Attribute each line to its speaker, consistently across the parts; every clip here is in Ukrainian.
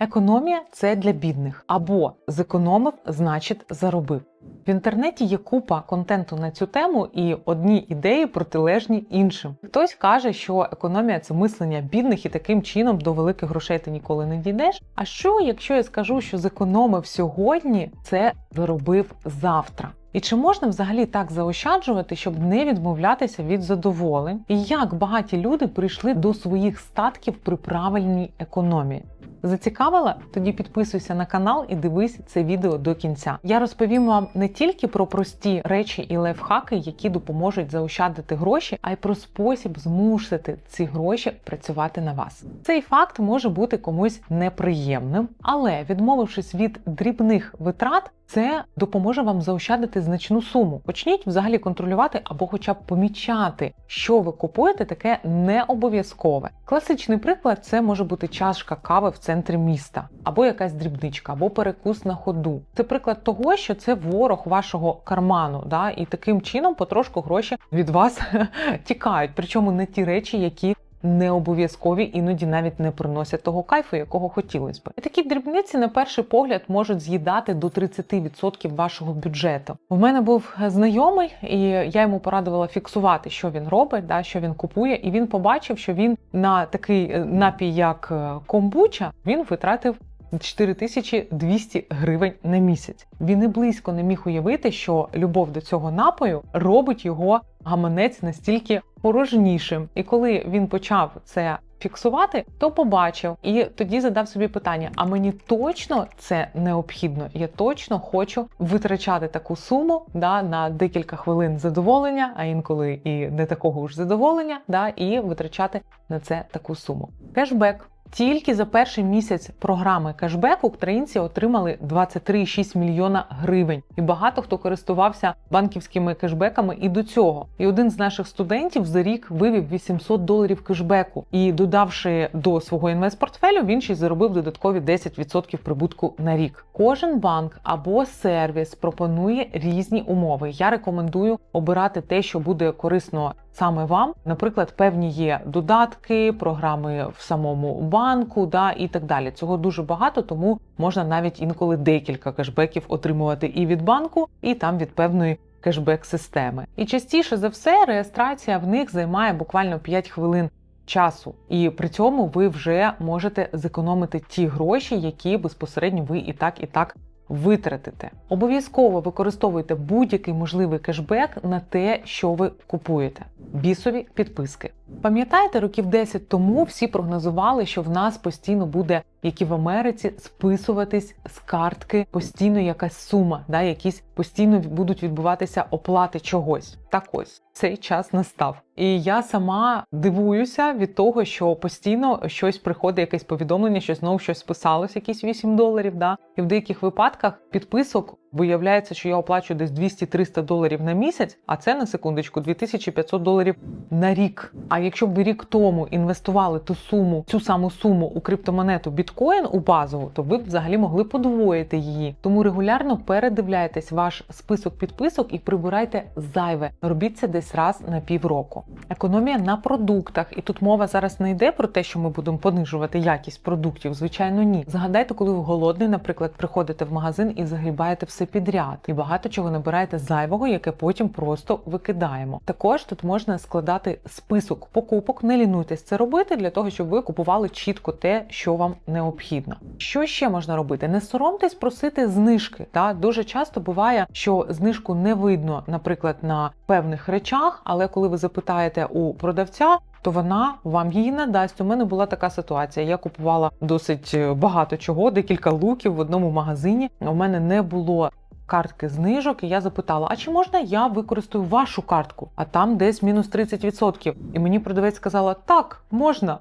Speaker 1: Економія це для бідних або зекономив, значить заробив. В інтернеті є купа контенту на цю тему, і одні ідеї протилежні іншим. Хтось каже, що економія це мислення бідних, і таким чином до великих грошей ти ніколи не дійдеш. А що, якщо я скажу, що зекономив сьогодні, це заробив завтра? І чи можна взагалі так заощаджувати, щоб не відмовлятися від задоволень? І як багаті люди прийшли до своїх статків при правильній економії? Зацікавила? Тоді підписуйся на канал і дивись це відео до кінця. Я розповім вам не тільки про прості речі і лайфхаки, які допоможуть заощадити гроші, а й про спосіб змусити ці гроші працювати на вас. Цей факт може бути комусь неприємним, але відмовившись від дрібних витрат, це допоможе вам заощадити значну суму. Почніть взагалі контролювати або, хоча б помічати, що ви купуєте, таке не обов'язкове. Класичний приклад це може бути чашка кави в центрі міста, або якась дрібничка, або перекус на ходу. Це приклад того, що це ворог вашого карману, да, і таким чином потрошку гроші від вас тікають. Причому не ті речі, які не обов'язкові, іноді навіть не приносять того кайфу, якого хотілося б. І такі дрібниці на перший погляд можуть з'їдати до 30% вашого бюджету. У мене був знайомий, і я йому порадувала фіксувати, що він робить, да, що він купує, і він побачив, що він на такий е, напій, як е, комбуча, він витратив. 4200 гривень на місяць. Він і близько не міг уявити, що любов до цього напою робить його гаманець настільки порожнішим. І коли він почав це фіксувати, то побачив і тоді задав собі питання: а мені точно це необхідно? Я точно хочу витрачати таку суму да, на декілька хвилин задоволення, а інколи і не такого ж задоволення, да, і витрачати на це таку суму. Кешбек. Тільки за перший місяць програми кешбеку українці отримали 23,6 мільйона гривень, і багато хто користувався банківськими кешбеками і до цього. І один з наших студентів за рік вивів 800 доларів кешбеку. І додавши до свого інвестпортфелю, він ще й заробив додаткові 10% прибутку на рік. Кожен банк або сервіс пропонує різні умови. Я рекомендую обирати те, що буде корисно саме вам. Наприклад, певні є додатки, програми в самому банку, да і так далі. Цього дуже багато, тому можна навіть інколи декілька кешбеків отримувати і від банку, і там від певної кешбек-системи. І частіше за все реєстрація в них займає буквально 5 хвилин. Часу, і при цьому ви вже можете зекономити ті гроші, які безпосередньо ви і так і так витратите. Обов'язково використовуйте будь-який можливий кешбек на те, що ви купуєте. Бісові підписки. Пам'ятаєте, років 10 тому всі прогнозували, що в нас постійно буде, як і в Америці, списуватись з картки постійно якась сума, да, якісь постійно будуть відбуватися оплати чогось. Так ось цей час настав. І я сама дивуюся від того, що постійно щось приходить, якесь повідомлення, що знову щось списалось, якісь 8 доларів. Да? І в деяких випадках підписок виявляється, що я оплачую десь 200-300 доларів на місяць, а це на секундочку 2500 доларів на рік. А якщо б ви рік тому інвестували ту суму, цю саму суму у криптомонету біткоін у базову, то ви б взагалі могли подвоїти її. Тому регулярно передивляйтесь ваш список підписок і прибирайте зайве. Робіть це десь раз на півроку. Економія на продуктах, і тут мова зараз не йде про те, що ми будемо понижувати якість продуктів. Звичайно, ні. Згадайте, коли ви голодний, наприклад, приходите в магазин і загрібаєте все підряд, і багато чого набираєте зайвого, яке потім просто викидаємо. Також тут можна складати список покупок, не лінуйтесь це робити для того, щоб ви купували чітко те, що вам необхідно. Що ще можна робити? Не соромтесь просити знижки. Та дуже часто буває, що знижку не видно, наприклад, на певних речах, але коли ви запитаєте у продавця. То вона вам її надасть. У мене була така ситуація. Я купувала досить е, багато чого, декілька луків в одному магазині. У мене не було картки знижок, і я запитала: а чи можна я використаю вашу картку? А там десь мінус 30%. І мені продавець сказала: так, можна.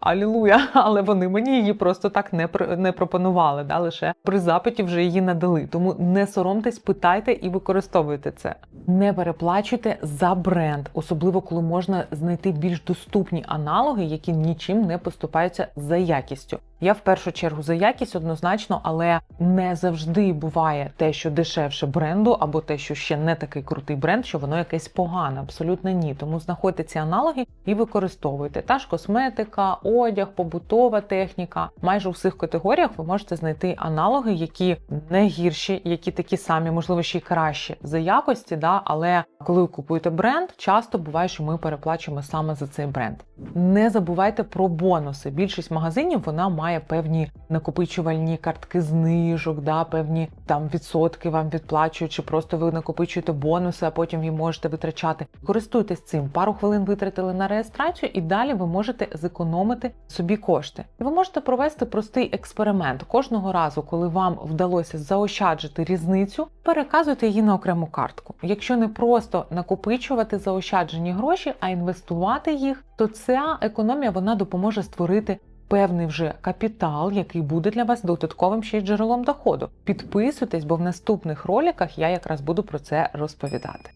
Speaker 1: Алілуя, але вони мені її просто так не не пропонували. Да? Лише при запиті вже її надали. Тому не соромтесь, питайте і використовуйте це. Не переплачуйте за бренд, особливо коли можна знайти більш доступні аналоги, які нічим не поступаються за якістю. Я в першу чергу за якість однозначно, але не завжди буває те, що дешевше бренду, або те, що ще не такий крутий бренд, що воно якесь погане. Абсолютно ні. Тому знаходьте ці аналоги і використовуйте. Та ж косметика, одяг, побутова техніка. Майже у всіх категоріях ви можете знайти аналоги, які не гірші, які такі самі, можливо, ще й кращі за якості. Да? Але коли ви купуєте бренд, часто буває, що ми переплачуємо саме за цей бренд. Не забувайте про бонуси. Більшість магазинів вона має певні накопичувальні картки знижок, да, певні там відсотки вам відплачують, чи просто ви накопичуєте бонуси, а потім їх можете витрачати. Користуйтесь цим. Пару хвилин витратили на реєстрацію, і далі ви можете зекономити собі кошти. Ви можете провести простий експеримент кожного разу, коли вам вдалося заощаджити різницю, переказуйте її на окрему картку. Якщо не просто накопичувати заощаджені гроші, а інвестувати їх, то ця економія вона допоможе створити певний вже капітал, який буде для вас додатковим ще й джерелом доходу. Підписуйтесь, бо в наступних роликах я якраз буду про це розповідати.